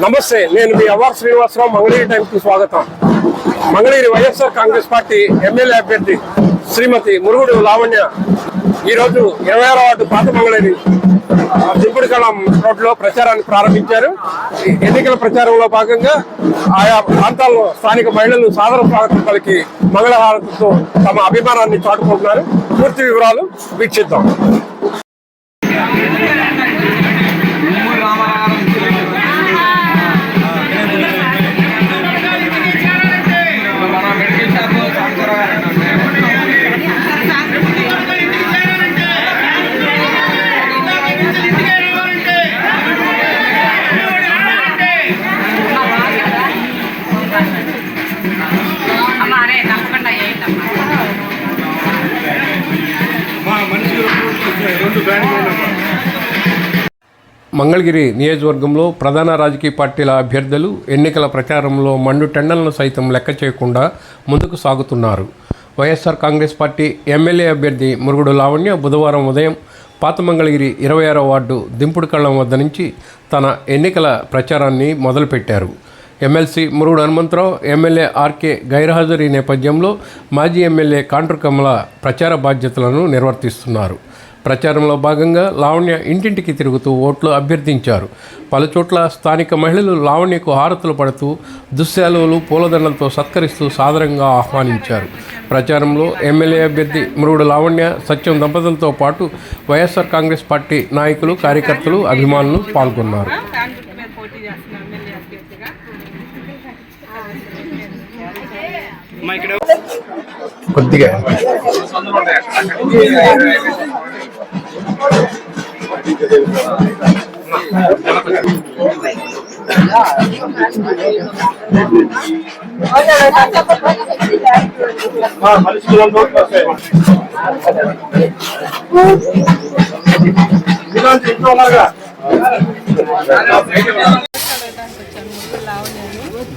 నమస్తే నేను మీ అవార్ శ్రీనివాసరావు మంగళగిరి టైంకి స్వాగతం. Mangalagiri YSR Congress party MLA అభ్యర్థి శ్రీమతి మురుగుడు లావణ్య. ఈరోజు ఇరవై ఆరో వార్డు పాత మంగళగిరి దిప్పుడు కళం రోడ్లో ప్రచారాన్ని ప్రారంభించారు. ఈ ఎన్నికల ప్రచారంలో భాగంగా ఆయా ప్రాంతాల్లో స్థానిక మహిళలు సాధారణ స్వాగతం పలికి మంగళహారతితో తమ అభిమానాన్ని చాటుకుంటున్నారు. పూర్తి వివరాలు వీక్షిద్దాం. మంగళగిరి నియోజకవర్గంలో ప్రధాన రాజకీయ పార్టీల అభ్యర్థులు ఎన్నికల ప్రచారంలో మండు టెండలను సైతం లెక్క చేయకుండా ముందుకు సాగుతున్నారు. వైఎస్ఆర్ కాంగ్రెస్ పార్టీ ఎమ్మెల్యే అభ్యర్థి మురుగుడు లావణ్య బుధవారం ఉదయం పాత మంగళగిరి ఇరవై ఆరో వార్డు దింపుడు కళ్ళం వద్ద నుంచి తన ఎన్నికల ప్రచారాన్ని మొదలుపెట్టారు. MLC Murugudu Hanumantharao MLA RK గైర్హాజరీ నేపథ్యంలో మాజీ ఎమ్మెల్యే కాంట్రు కమల ప్రచార బాధ్యతలను నిర్వర్తిస్తున్నారు. ప్రచారంలో భాగంగా లావణ్య ఇంటింటికి తిరుగుతూ ఓట్లు అభ్యర్థించారు. పలుచోట్ల స్థానిక మహిళలు లావణ్యకు హారతులు పడుతూ దుశ్శాలువలు పూలదండలతో సత్కరిస్తూ సాదరంగా ఆహ్వానించారు. ప్రచారంలో ఎమ్మెల్యే అభ్యర్థి మురుగుడు లావణ్య సత్యం దంపతులతో పాటు వైఎస్ఆర్ కాంగ్రెస్ పార్టీ నాయకులు కార్యకర్తలు అభిమానులు పాల్గొన్నారు. కొద్దిగా.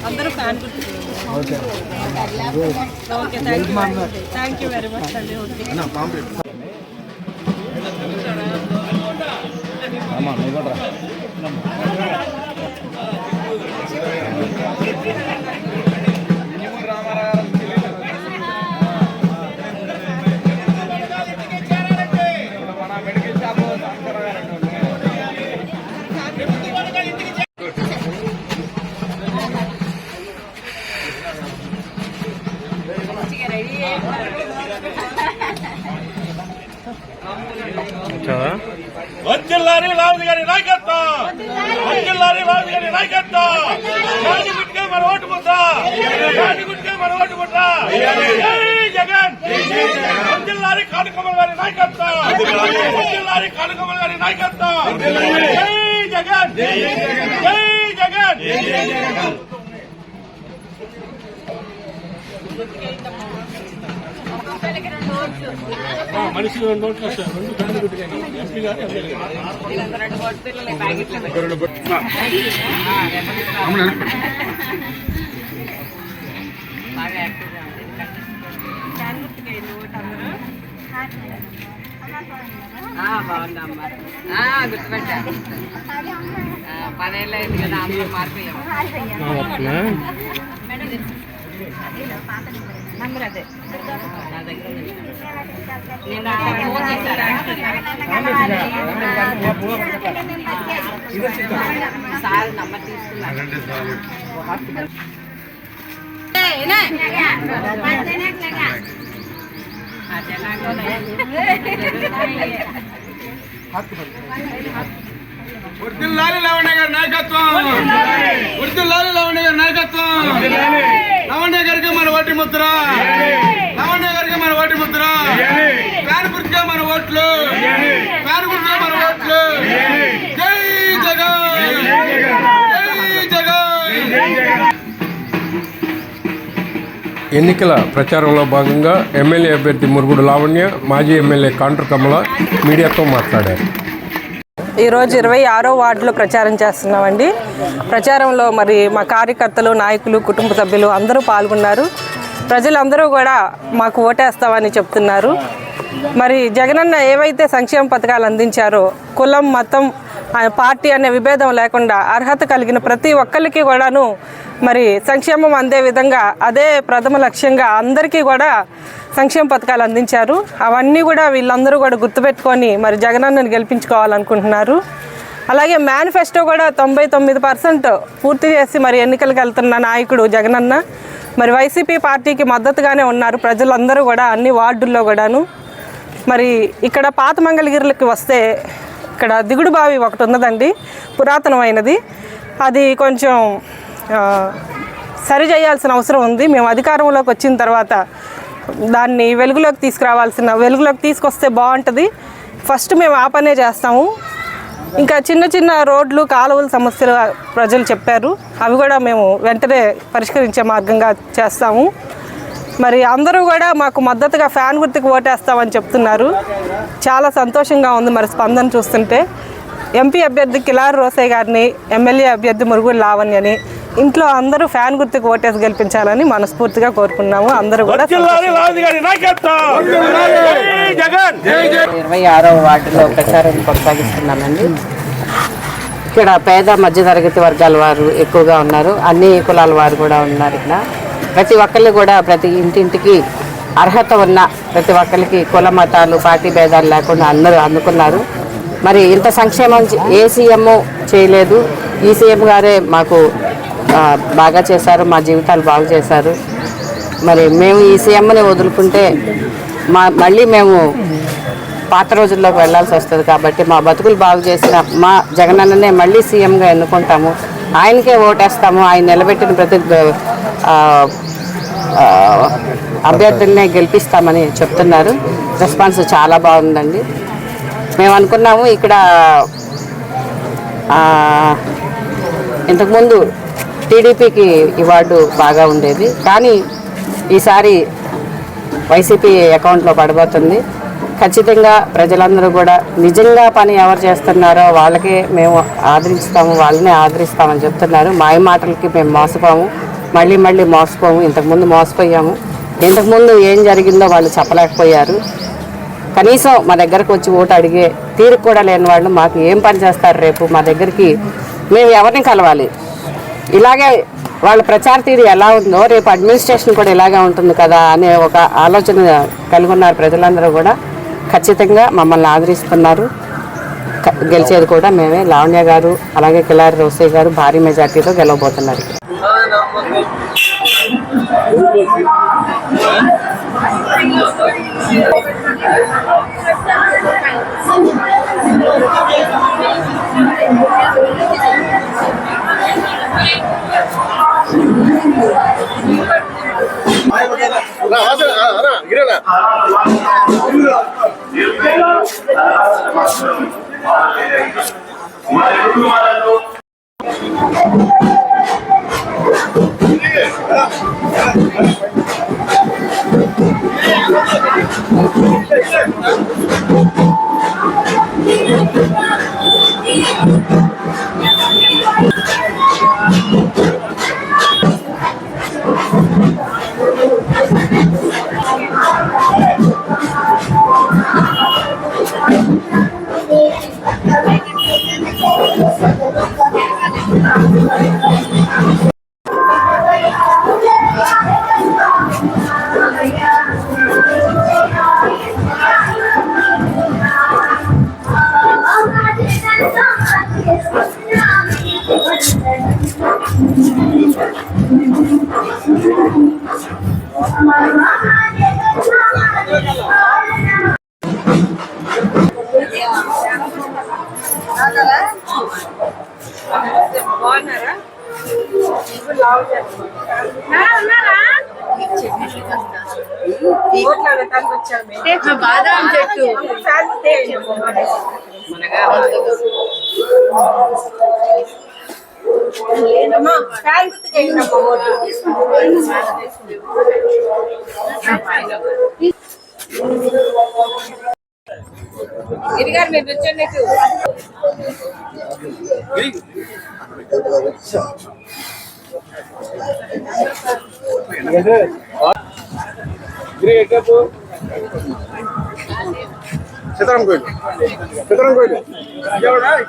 అందరూ fan okay thank you thank you very much అండి. ఓకే. ನಮ್ಮ వర్జిల్లారి రాజు గారి నాయకత్వం! వర్జిల్లారి రాజు గారి నాయకత్వం! రాజు గుట్టే మన ఓటు ముద్ర! రాజు గుట్టే మన ఓటు ముద్ర! జై జగన్! వర్జిల్లారి కానుకమల్ గారి నాయకత్వం! వర్జిల్లారి కానుకమల్ గారి నాయకత్వం! జై జగన్! జై జగన్ మనిషి రెండు నోట్లు వస్తాయి రెండు ఫ్యాన్ గుర్తు కానీ ఎంపీ గారు ఎమ్మెల్యే గారు రెండు బోట్ పిల్లలు ప్యాకెట్లు బాగా యాక్టివ్గా ఉంది ఫ్యాన్ గుర్తుగా అయింది ఓటు అందరూ ఆ, బాగుందమ్మా ఆ, గుర్తుపెట్టా పదేళ్ళు అయింది కదా అందరూ నంబర్ అదే. నా దగ్గర ఉంది. నిన్న ఫోన్ చేశారా సార్ నంబర్ తీసుకున్నాను ఆ జనాంగంలో వర్దిల్లాలి లావణ్య గారి నాయకత్వం వర్దిల్లాలి లావణ్య గారి నాయకత్వం లావణ్య గారికి మన ఓటి ముద్ర ఎన్నికల ప్రచారంలో భాగంగా ఎమ్మెల్యే అభ్యర్థి మురుగుడు లావణ్య మాజీ ఎమ్మెల్యే కాంటర్ కమల మీడియాతో మాట్లాడారు. ఈరోజు ఇరవై ఆరో వార్డులో ప్రచారం చేస్తున్నామండి. ప్రచారంలో మరి మా కార్యకర్తలు నాయకులు కుటుంబ సభ్యులు అందరూ పాల్గొన్నారు. ప్రజలందరూ కూడా మాకు ఓటేస్తామని చెప్తున్నారు. మరి జగనన్న ఏవైతే సంక్షేమ పథకాలు అందించారో కులం మతం పార్టీ అనే విభేదం లేకుండా అర్హత కలిగిన ప్రతి ఒక్కరికి కూడాను మరి సంక్షేమం అందే విధంగా అదే ప్రథమ లక్ష్యంగా అందరికీ కూడా సంక్షేమ పథకాలు అందించారు. అవన్నీ కూడా వీళ్ళందరూ కూడా గుర్తుపెట్టుకొని మరి జగనన్నను గెలిపించుకోవాలనుకుంటున్నారు. అలాగే మేనిఫెస్టో కూడా తొంభై తొమ్మిది పర్సెంట్ పూర్తి చేసి మరి ఎన్నికలకు వెళ్తున్న నాయకుడు జగనన్న. మరి వైసీపీ పార్టీకి మద్దతుగానే ఉన్నారు ప్రజలందరూ కూడా అన్ని వార్డుల్లో కూడాను. మరి ఇక్కడ పాత మంగళగిరులకి వస్తే ఇక్కడ దిగుడు బావి ఒకటి ఉన్నదండి పురాతనమైనది. అది కొంచెం సరి చేయాల్సిన అవసరం ఉంది. మేము అధికారంలోకి వచ్చిన తర్వాత దాన్ని వెలుగులోకి తీసుకురావాల్సిన వెలుగులోకి తీసుకొస్తే బాగుంటుంది. ఫస్ట్ మేము ఆ పనే చేస్తాము. ఇంకా చిన్న చిన్న రోడ్లు కాలువల సమస్యలు ప్రజలు చెప్పారు. అవి కూడా మేము వెంటనే పరిష్కరించే మార్గంగా చేస్తాము. మరి అందరూ కూడా మాకు మద్దతుగా ఫ్యాన్ గుర్తుకు ఓటేస్తామని చెప్తున్నారు. చాలా సంతోషంగా ఉంది మరి స్పందన చూస్తుంటే. ఎంపీ అభ్యర్థి కిలార్ రోసయ్య గారిని ఎమ్మెల్యే అభ్యర్థి మురుగుడు లావణ్యని ఇంట్లో అందరూ ఫ్యాన్ గుర్తుకు ఓటేసి గెలిపించాలని మనస్ఫూర్తిగా కోరుకున్నాము. అందరూ కూడా ఇరవై ఆరో వార్డులో ప్రచారం కొనసాగిస్తున్నామండి. ఇక్కడ పేద మధ్యతరగతి వర్గాల వారు ఎక్కువగా ఉన్నారు. అన్ని కులాల వారు కూడా ఉన్నారు ఇక్కడ. ప్రతి ఒక్కళ్ళు కూడా ప్రతి ఇంటింటికి అర్హత ఉన్న ప్రతి ఒక్కరికి కుల మతాలు పార్టీ భేదాలు లేకుండా అందరూ అందుకున్నారు. మరి ఇంత సంక్షేమం ఏ సీఎం చేయలేదు. ఈ సీఎం గారే మాకు బాగా చేశారు మా జీవితాలు బాగు చేశారు. మరి మేము ఈ సీఎంని వదులుకుంటే మా మళ్ళీ మేము పాత రోజుల్లోకి వెళ్ళాల్సి వస్తుంది కాబట్టి మా బతుకులు బాగు చేసిన మా జగనన్ననే మళ్ళీ సీఎంగా ఎన్నుకుంటాము. ఆయనకే ఓటేస్తాము ఆయన నిలబెట్టిన ప్రతి అభ్యర్థులనే గెలిపిస్తామని చెప్తున్నారు. రెస్పాన్స్ చాలా బాగుందండి. మేము అనుకున్నాము ఇక్కడ ఇంతకుముందు టీడీపీకి ఈ వార్డు బాగా ఉండేది. కానీ ఈసారి వైసీపీ అకౌంట్లో పడబోతుంది. ఖచ్చితంగా ప్రజలందరూ కూడా నిజంగా పని ఎవరు చేస్తున్నారో వాళ్ళకే మేము ఆదరిస్తాము వాళ్ళనే ఆదరిస్తామని చెప్తున్నారు. మాయ మాటలకి మేము మోసపోము. మళ్ళీ మళ్ళీ మోసపోము. ఇంతకుముందు మోసపోయాము. ఇంతకుముందు ఏం జరిగిందో వాళ్ళు చెప్పలేకపోయారు. కనీసం మా దగ్గరకు వచ్చి ఓటు అడిగే తీరు కూడా లేని వాళ్ళు మాకు ఏం పని చేస్తారు రేపు? మా దగ్గరికి మేము ఎవరిని కలవాలి? ఇలాగే వాళ్ళ ప్రచార తీరు ఎలా ఉందో రేపు అడ్మినిస్ట్రేషన్ కూడా ఇలాగే ఉంటుంది కదా అనే ఒక ఆలోచన కలిగి ఉన్నారు ప్రజలందరూ కూడా. ఖచ్చితంగా మమ్మల్ని ఆదరిస్తున్నారు. గెలిచేది కూడా మేమే. లావణ్య గారు అలాగే కిలారి రోసయ్య గారు భారీ మెజార్టీతో గెలవబోతున్నారు. బాదం చెట్టు ఫ్యాన్ గుర్తుకేయండి అమ్మ vote. గిరిగారు మీరు కూర్చోండి సీతారాం కోయిల్ సీతారాం కోయిల్ విద్యావంతురాలు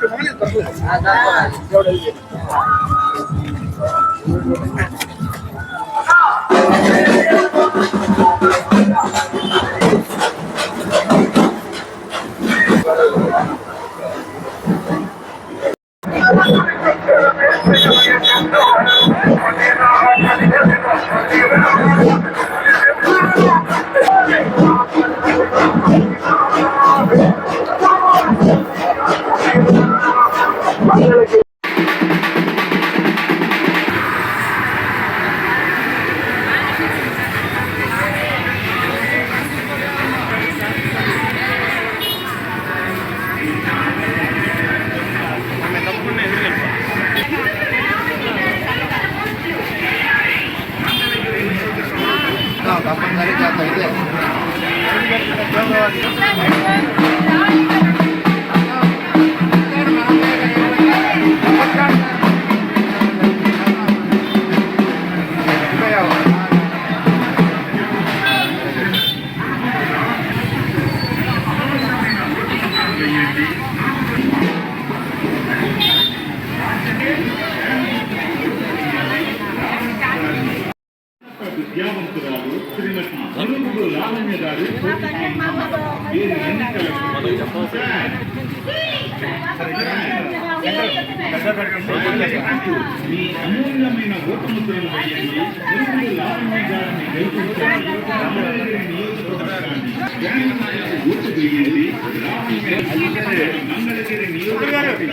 మీరు ఎన్నికలకు మీ అమూల్యమైన ఓటుముద్రలు వేయండి అనుగుడు లావణ్య గారిని నియోజకవర్గాన్ని వేయండి మంగళగిరి నియోజకవర్గ